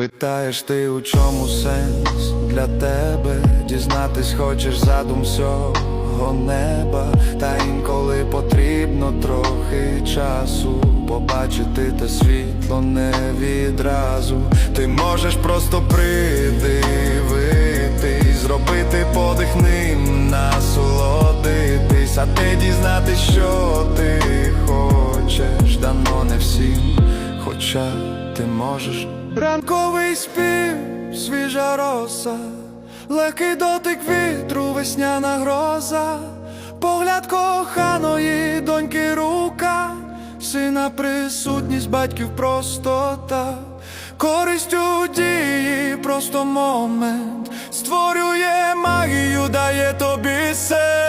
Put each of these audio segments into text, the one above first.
Питаєш ти, у чому сенс для тебе? Дізнатись хочеш задум всього неба, та інколи потрібно трохи часу. Побачити те світло не відразу. Ти можеш просто придивитись, зробити подих ним, насолодитись, а ти дізнатись, що ти хочеш, дано не всім, хоча ти можеш. Ранковий спів, свіжа роса, легкий дотик вітру, весняна гроза, погляд коханої доньки рука, сина присутність батьків простота, користь у дії, просто момент, створює магію, дає тобі сенс.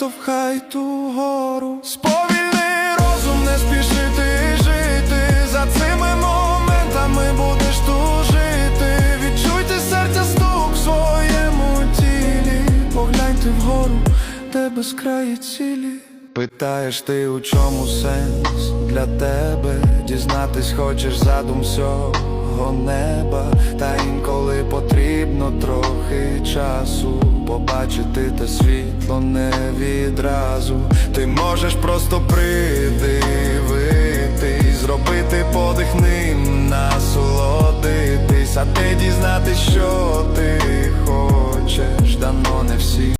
Штовхай ту гору. Сповільни розум, не спішити жити. За цими моментами будеш тужити. Відчуйте серця стук в своєму тілі. Погляньте вгору, де безкраї цілі. Питаєш ти, у чому сенс для тебе? Дізнатись хочеш задум всього неба, та інколи потрібно трохи часу. Побачити те світло не відразу. Ти можеш просто придивитись, зробити подих ним, насолодитись, а ти дізнатись, що ти